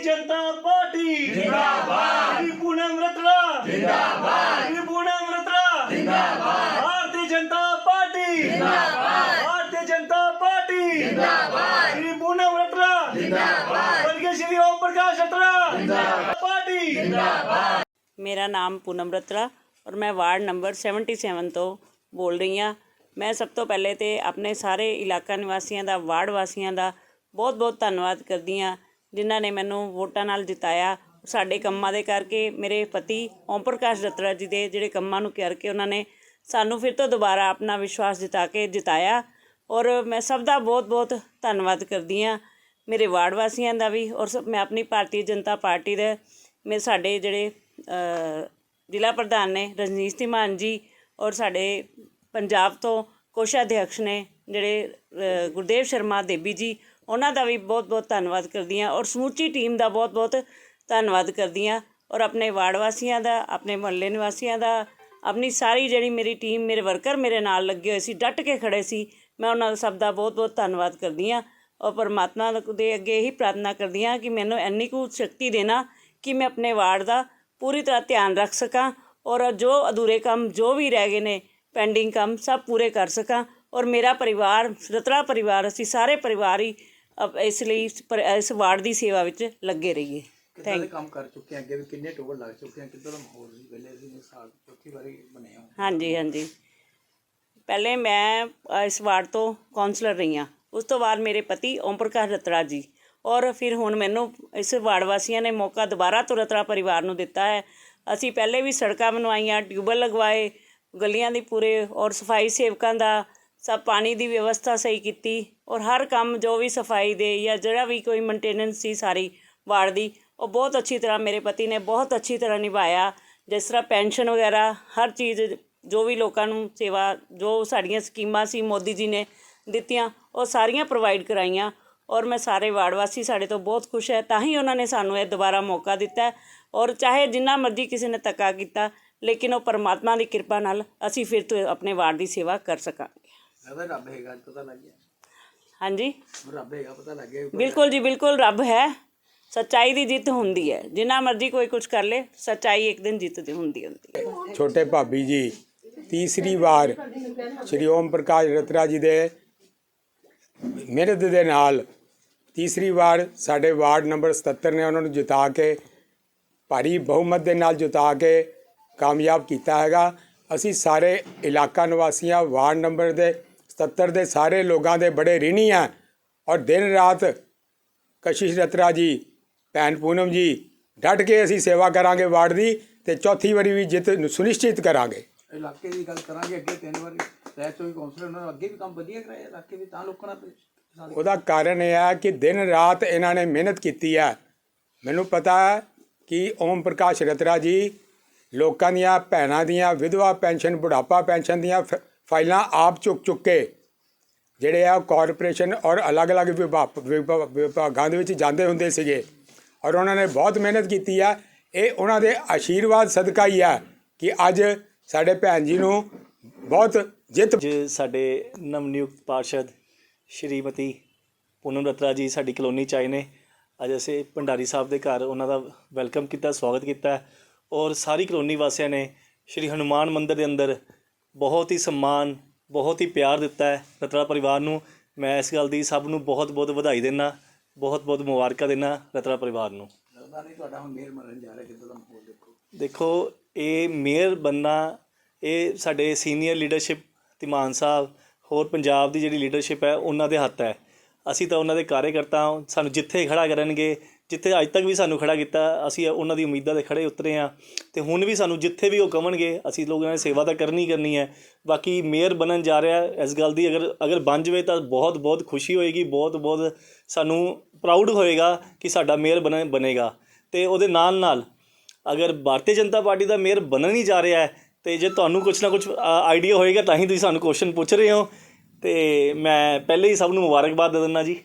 ਜਨਤਾ party ਜਿੰਦਾਬਾਦ ਸ਼੍ਰੀ ਪੂਨਮ ਰਤਨਾ ਜਿੰਦਾਬਾਦ ਸ਼੍ਰੀ ਪੂਨਮ ਰਤਨਾ ਜਿੰਦਾਬਾਦ ਭਾਰਤੀ ਜਨਤਾ ਪਾਰਟੀ ਜਿੰਦਾਬਾਦ ਭਾਰਤੀ ਜਨਤਾ ਪਾਰਟੀ ਜਿੰਦਾਬਾਦ ਸ਼੍ਰੀ ਪੂਨਮ ਰਤਨਾ ਜਿੰਦਾਬਾਦ ਵਰਗੇ ਸ਼੍ਰੀ ਓਮ ਪ੍ਰਕਾਸ਼ ਰਤਨਾ ਜਿੰਦਾਬਾਦ ਪਾਰਟੀ ਮੇਰਾ ਨਾਮ ਪੂਨਮ ਰਤਰਾ ਔਰ ਮੈਂ ਵਾਰਡ ਨੰਬਰ 77 ਤੋਂ ਬੋਲ ਰਹੀ ਹਾਂ ਮੈਂ ਸਭ ਤੋਂ ਪਹਿਲੇ ਤੇ ਆਪਣੇ ਸਾਰੇ ਇਲਾਕਾ ਨਿਵਾਸੀਆਂ ਦਾ ਵਾਰਡ ਵਾਸੀਆਂ ਦਾ ਬਹੁਤ-ਬਹੁਤ ਧੰਨਵਾਦ ਕਰਦੀ ਹਾਂ ਜਿਨ੍ਹਾਂ ਨੇ ਮੈਨੂੰ ਵੋਟਾਂ ਨਾਲ ਜਿਤਾਇਆ, ਸਾਡੇ ਕੰਮਾਂ ਦੇ ਕਰਕੇ ਮੇਰੇ ਪਤੀ ਓਮ ਪ੍ਰਕਾਸ਼ ਰਤਰਾ ਜੀ ਦੇ ਜਿਹੜੇ ਕੰਮਾਂ ਨੂੰ ਕਰਕੇ ਉਹਨਾਂ ਨੇ ਸਾਨੂੰ ਫਿਰ ਤੋਂ ਦੁਬਾਰਾ ਆਪਣਾ ਵਿਸ਼ਵਾਸ ਜਿਤਾ ਕੇ ਜਿਤਾਇਆ। ਔਰ ਮੈਂ ਸਭ ਦਾ ਬਹੁਤ-ਬਹੁਤ ਧੰਨਵਾਦ ਕਰਦੀ ਹਾਂ। ਮੇਰੇ ਵਾਰਡ ਵਾਸੀਆਂ ਦਾ ਵੀ ਔਰ ਸਭ, ਮੈਂ ਆਪਣੀ ਭਾਰਤੀ ਜਨਤਾ ਪਾਰਟੀ ਦੇ ਮੇ ਸਾਡੇ ਜਿਹੜੇ ਜ਼ਿਲ੍ਹਾ ਪ੍ਰਧਾਨ ਨੇ ਰਜਨੀਸ਼ ਧੀਮਾਨ ਜੀ ਔਰ ਸਾਡੇ ਪੰਜਾਬ ਤੋਂ ਕੋਸ਼ਾਧਿਅਕਸ਼ ਨੇ ਜਿਹੜੇ ਗੁਰਦੇਵ ਸ਼ਰਮਾ ਦੇਬੀ ਜੀ ਉਹਨਾਂ ਦਾ ਵੀ ਬਹੁਤ-ਬਹੁਤ ਧੰਨਵਾਦ ਕਰਦੀ ਹਾਂ ਔਰ ਸਮੁੱਚੀ ਟੀਮ ਦਾ ਬਹੁਤ-ਬਹੁਤ ਧੰਨਵਾਦ ਕਰਦੀ ਹਾਂ ਔਰ ਆਪਣੇ ਵਾਰਡ ਵਾਸੀਆਂ ਦਾ, ਆਪਣੇ ਮੁਹੱਲੇ ਨਿਵਾਸੀਆਂ ਦਾ, ਆਪਣੀ ਸਾਰੀ ਜਿਹੜੀ ਮੇਰੀ ਟੀਮ, ਮੇਰੇ ਵਰਕਰ ਮੇਰੇ ਨਾਲ ਲੱਗੇ ਹੋਏ ਸੀ, ਡਟ ਕੇ ਖੜੇ ਸੀ, ਮੈਂ ਉਹਨਾਂ ਦਾ ਸਭ ਦਾ ਬਹੁਤ-ਬਹੁਤ ਧੰਨਵਾਦ ਕਰਦੀ ਹਾਂ ਔਰ ਪਰਮਾਤਮਾ ਦੇ ਅੱਗੇ ਇਹੀ ਪ੍ਰਾਰਥਨਾ ਕਰਦੀ ਹਾਂ ਕਿ ਮੈਨੂੰ ਇੰਨੀ ਕੁ ਸ਼ਕਤੀ ਦੇਣਾ ਕਿ ਮੈਂ ਆਪਣੇ ਵਾਰਡ ਦਾ ਪੂਰੀ ਤਰ੍ਹਾਂ ਧਿਆਨ ਰੱਖ ਸਕਾਂ ਔਰ ਜੋ ਅਧੂਰੇ ਕੰਮ, ਜੋ ਵੀ ਰਹਿ ਗਏ ਨੇ, ਪੈਂਡਿੰਗ ਕੰਮ ਸਭ ਪੂਰੇ ਕਰ ਸਕਾਂ ਔਰ ਮੇਰਾ ਪਰਿਵਾਰ ਰਤਰਾ ਪਰਿਵਾਰ, ਅਸੀਂ ਸਾਰੇ ਪਰਿਵਾਰ ਹੀ ਅਪ- ਇਸ ਲਈ ਇਸ ਪਰ- ਇਸ ਵਾਰਡ ਦੀ ਸੇਵਾ ਵਿੱਚ ਲੱਗੇ ਰਹੀਏ। ਕਿੱਦਾਂ ਦੇ ਕੰਮ ਕਰ ਚੁੱਕੇ ਆ ਅੱਗੇ ਵੀ? ਕਿੰਨੇ ਟੋਲ ਲੱਗ ਚੁੱਕੇ ਆ? ਕਿੱਦਾਂ ਦਾ ਮਾਹੌਲ ਸੀ? ਪਹਿਲੇ ਸੀ ਸਾਲ ਚੌਥੀ ਵਾਰੀ ਬਣੇ ਹੋ ਹਾਂਜੀ ਹਾਂਜੀ। ਪਹਿਲੇ ਮੈਂ ਅ, ਇਸ ਵਾਰਡ ਤੋਂ ਕਾਉਂਸਲਰ ਰਹੀ ਹਾਂ। ਉਸ ਤੋਂ ਬਾਅਦ ਮੇਰੇ ਪਤੀ ਓਮ ਪ੍ਰਕਾਸ਼ ਰਤਰਾ ਜੀ। ਔਰ ਫਿਰ ਹੁਣ ਮੈਨੂੰ ਇਸ ਵਾਰਡ ਵਾਸੀਆਂ ਨੇ ਮੌਕਾ ਦੁਬਾਰਾ ਤੋਂ ਰਤਰਾ ਪਰਿਵਾਰ ਨੂੰ ਦਿੱਤਾ ਹੈ। ਅਸੀਂ ਪਹਿਲੇ ਵੀ ਸੜਕਾਂ ਬਣਵਾਈਆਂ ਟਿਊਬਲ ਲਗਵਾਏ ਗਲੀਆਂ ਦੀ ਪੂਰੇ ਔਰ ਸਫ਼ਾਈ ਸੇਵਕਾਂ ਦਾ ਸਭ ਪਾਣੀ ਦੀ ਵਿਵਸਥਾ ਸਹੀ ਕੀਤੀ ਔਰ ਹਰ ਕੰਮ ਜੋ ਵੀ ਸਫ਼ਾਈ ਦੇ ਜਾਂ ਜਿਹੜਾ ਵੀ ਕੋਈ ਮੇਨਟੇਨੈਂਸ ਸੀ ਸਾਰੀ ਵਾਰਡ ਦੀ, ਉਹ ਬਹੁਤ ਅੱਛੀ ਤਰ੍ਹਾਂ ਮੇਰੇ ਪਤੀ ਨੇ ਬਹੁਤ ਅੱਛੀ ਤਰ੍ਹਾਂ ਨਿਭਾਇਆ। ਜਿਸ ਤਰ੍ਹਾਂ ਪੈਨਸ਼ਨ ਵਗੈਰਾ, ਹਰ ਚੀਜ਼ ਜੋ ਵੀ ਲੋਕਾਂ ਨੂੰ ਸੇਵਾ, ਜੋ ਸਾਡੀਆਂ ਸਕੀਮਾਂ ਸੀ ਮੋਦੀ ਜੀ ਨੇ ਦਿੱਤੀਆਂ, ਉਹ ਸਾਰੀਆਂ ਪ੍ਰੋਵਾਈਡ ਕਰਾਈਆਂ ਔਰ ਮੈਂ ਸਾਰੇ ਵਾਰਡ ਵਾਸੀ ਸਾਡੇ ਤੋਂ ਬਹੁਤ ਖੁਸ਼ ਹੈ। ਤਾਂ ਹੀ ਉਹਨਾਂ ਨੇ ਸਾਨੂੰ ਇਹ ਦੁਬਾਰਾ ਮੌਕਾ ਦਿੱਤਾ ਔਰ ਚਾਹੇ ਜਿੰਨਾ ਮਰਜ਼ੀ ਕਿਸੇ ਨੇ ਧੱਕਾ ਕੀਤਾ, ਲੇਕਿਨ ਉਹ ਪਰਮਾਤਮਾ ਦੀ ਕਿਰਪਾ ਨਾਲ ਅਸੀਂ ਫਿਰ ਤੋਂ ਆਪਣੇ ਵਾਰਡ ਦੀ ਸੇਵਾ ਕਰ ਸਕਾਂਗੇ। ਲੱਗਦਾ ਰੱਬ ਹੈਗਾ ਅੱਜ ਪਤਾ ਲੱਗ ਗਿਆ। ਹਾਂਜੀ। ਰੱਬ ਹੈਗਾ ਪਤਾ ਲੱਗ ਗਿਆ ਬਿਲਕੁਲ ਜੀ ਬਿਲਕੁਲ ਰੱਬ ਹੈ। ਸੱਚਾਈ ਦੀ ਜਿੱਤ ਹੁੰਦੀ ਹੈ। ਜਿੰਨਾ ਮਰਜ਼ੀ ਕੋਈ ਕੁਝ ਕਰ ਲੇ ਸੱਚਾਈ ਇੱਕ ਦਿਨ ਜਿੱਤਦੀ ਹੁੰਦੀ ਹੁੰਦੀ ਹੈ। ਛੋਟੇ ਭਾਬੀ ਜੀ ਤੀਸਰੀ ਵਾਰ ਸ਼੍ਰੀ ਓਮ ਪ੍ਰਕਾਸ਼ ਰਤਰਾ ਜੀ ਦੇ ਮਿਹਨਤ ਦੇ ਨਾਲ ਤੀਸਰੀ ਵਾਰ ਸਾਡੇ ਵਾਰਡ ਨੰਬਰ 77 ਨੇ ਉਹਨਾਂ ਨੂੰ ਜਿਤਾ ਕੇ ਭਾਰੀ ਬਹੁਮਤ ਦੇ ਨਾਲ ਜਿਤਾ ਕੇ ਕਾਮਯਾਬ ਕੀਤਾ ਹੈਗਾ। ਅਸੀਂ ਸਾਰੇ ਇਲਾਕਾ ਨਿਵਾਸੀਆਂ ਵਾਰਡ ਨੰਬਰ ਦੇ 77 ਦੇ ਸਾਰੇ ਲੋਕਾਂ ਦੇ ਬੜੇ ਰਿਣੀ ਆ। ਔਰ ਦਿਨ ਰਾਤ ਕਸ਼ਿਸ਼ ਰਤਰਾ ਜੀ ਭੈਣ ਪੂਨਮ ਜੀ ਡਟ ਕੇ ਅਸੀਂ ਸੇਵਾ ਕਰਾਂਗੇ ਵਾਰਡ ਦੀ ਤੇ ਚੌਥੀ ਵਾਰੀ ਵੀ ਜਿੱਤ ਨੂੰ ਸੁਨਿਸ਼ਚਿਤ ਕਰਾਂਗੇ। ਇਲਾਕੇ ਦੀ ਗੱਲ ਕਰਾਂਗੇ ਅੱਗੇ ਤਿੰਨ ਵਾਰੀ। ਰਹਿ ਚੋਈ ਕੌਂਸਲਰ ਉਹਨਾਂ ਨੇ ਅੱਗੇ ਵੀ ਕੰਮ ਵਧੀਆ ਕਰਾਇਆ ਇਲਾਕੇ ਵੀ ਤਾਂ ਲੋਕਾਂ ਨਾਲ ਉਹਦਾ ਕਾਰਨ ਇਹ ਹੈ ਕਿ ਦਿਨ ਰਾਤ ਇਹਨਾਂ ਨੇ ਮਿਹਨਤ ਕੀਤੀ ਹੈ ਮੈਨੂੰ ਪਤਾ ਹੈ ਕਿ ਓਮ ਪ੍ਰਕਾਸ਼ ਰਤਰਾ ਜੀ ਲੋਕਾਂ ਦੀਆਂ ਭੈਣਾਂ ਦੀਆਂ ਵਿਧਵਾ ਪੈਨਸ਼ਨ ਬੁਢਾਪਾ ਪੈਨਸ਼ਨ ਦੀਆਂ ਫਾਈਲਾਂ ਆਪ ਚੁੱਕ ਚੁੱਕ ਕੇ ਜਿਹੜੇ ਆ ਕਾਰਪੋਰੇਸ਼ਨ ਔਰ ਅਲੱਗ-ਅਲੱਗ ਵਿਭਾ- ਵਿਭਾ- ਵਿਭਾਗਾਂ ਦੇ ਵਿੱਚ ਜਾਂਦੇ ਹੁੰਦੇ ਸੀਗੇ ਔਰ ਉਹਨਾਂ ਨੇ ਬਹੁਤ ਮਿਹਨਤ ਕੀਤੀ ਆ। ਇਹ ਉਹਨਾਂ ਦੇ ਆਸ਼ੀਰਵਾਦ ਸਦਕਾ ਹੀ ਆ ਕਿ ਅੱਜ ਸਾਡੇ ਭੈਣ ਜੀ ਨੂੰ ਬਹੁਤ ਜਿੱਤ ਅੱਜ ਸਾਡੇ ਨਵਨਿਯੁਕਤ ਪਾਰਸ਼ਦ ਸ਼੍ਰੀਮਤੀ ਪੂਨਮ ਰਤਰਾ ਜੀ ਸਾਡੀ ਕਲੋਨੀ ਚ ਆਏ ਨੇ। ਅੱਜ ਅਸੀਂ ਭੰਡਾਰੀ ਸਾਹਿਬ ਦੇ ਘਰ ਉਹਨਾਂ ਦਾ ਵੈਲਕਮ ਕੀਤਾ, ਸਵਾਗਤ ਕੀਤਾ। ਔਰ ਸਾਰੀ ਕਲੋਨੀ ਵਾਸੀਆਂ ਨੇ ਸ਼੍ਰੀ ਹਨੂਮਾਨ ਮੰਦਿਰ ਦੇ ਅੰਦਰ ਬਹੁਤ ਹੀ ਸਨਮਾਨ ਬਹੁਤ ਹੀ ਪਿਆਰ ਦਿੱਤਾ ਹੈ ਰਤਰਾ ਪਰਿਵਾਰ ਨੂੰ। ਮੈਂ ਇਸ ਗੱਲ ਦੀ ਸਭ ਨੂੰ ਬਹੁਤ ਬਹੁਤ ਵਧਾਈ ਦਿੰਦਾ ਬਹੁਤ ਬਹੁਤ ਮੁਬਾਰਕਾਂ ਦਿੰਦਾ ਰਤਰਾ ਪਰਿਵਾਰ ਨੂੰ। ਲੱਗਦਾ ਨਹੀਂ ਤੁਹਾਡਾ ਹੁਣ ਮੇਰ ਮਰਨ ਜਾ ਰਿਹਾ ਕਿੱਦਾਂ ਦਾ ਮਾਹੌਲ ਦੇਖੋ। ਦੇਖੋ ਇਹ ਮੇਅਰ ਬੰਨਾ ਇਹ ਸਾਡੇ ਸੀਨੀਅਰ ਲੀਡਰਸ਼ਿਪ ਧੀਮਾਨ ਸਾਹਿਬ ਹੋਰ ਪੰਜਾਬ ਦੀ ਜਿਹੜੀ ਲੀਡਰਸ਼ਿਪ ਹੈ ਉਹਨਾਂ ਦੇ ਹੱਥ ਹੈ। ਅਸੀਂ ਤਾਂ ਉਹਨਾਂ ਦੇ ਕਾਰਜਕਰਤਾ ਹਾਂ ਸਾਨੂੰ ਜਿੱਥੇ ਖੜਾ ਕਰਨਗੇ ਜਿੱਥੇ ਅੱਜ ਤੱਕ ਵੀ ਸਾਨੂੰ ਖੜਾ ਕੀਤਾ, ਅਸੀਂ ਉਹਨਾਂ ਦੀ ਉਮੀਦਾਂ ਦੇ ਖੜੇ ਉਤਰੇ ਹਾਂ ਤੇ ਹੁਣ ਵੀ ਸਾਨੂੰ ਜਿੱਥੇ ਵੀ ਉਹ ਕਹਣਗੇ ਅਸੀਂ ਲੋਕਾਂ ਨੇ ਸੇਵਾ ਤਾਂ ਕਰਨੀ ਕਰਨੀ ਹੈ। ਬਾਕੀ ਮੇਅਰ ਬਣਨ ਜਾ ਰਿਹਾ ਇਸ ਗੱਲ ਦੀ, ਅਗਰ ਅਗਰ ਬਣ ਜਾਵੇ ਤਾਂ ਬਹੁਤ ਬਹੁਤ ਖੁਸ਼ੀ ਹੋਏਗੀ, ਬਹੁਤ ਬਹੁਤ ਸਾਨੂੰ ਪ੍ਰਾਊਡ ਹੋਏਗਾ ਕਿ ਸਾਡਾ ਮੇਅਰ ਬਣ, ਬਣੇਗਾ। ਤੇ ਉਹਦੇ ਨਾਲ ਨਾਲ ਅਗਰ ਭਾਰਤੀ ਜਨਤਾ ਪਾਰਟੀ ਦਾ ਮੇਅਰ ਬਣਨ ਹੀ ਜਾ ਰਿਹਾ ਹੈ ਤੇ ਜੇ ਤੁਹਾਨੂੰ ਕੁਝ ਨਾ ਕੁਝ ਆਈਡੀਆ ਹੋਏਗਾ ਤਾਂ ਹੀ ਤੁਸੀਂ ਸਾਨੂੰ ਕੁਐਸਚਨ ਪੁੱਛ ਰਹੇ ਹੋ। ਤੇ ਮੈਂ ਪਹਿਲੇ ਹੀ ਸਭ ਨੂੰ ਮੁਬਾਰਕਬਾਦ ਦੇ ਦਿੰਦਾ ਜੀ।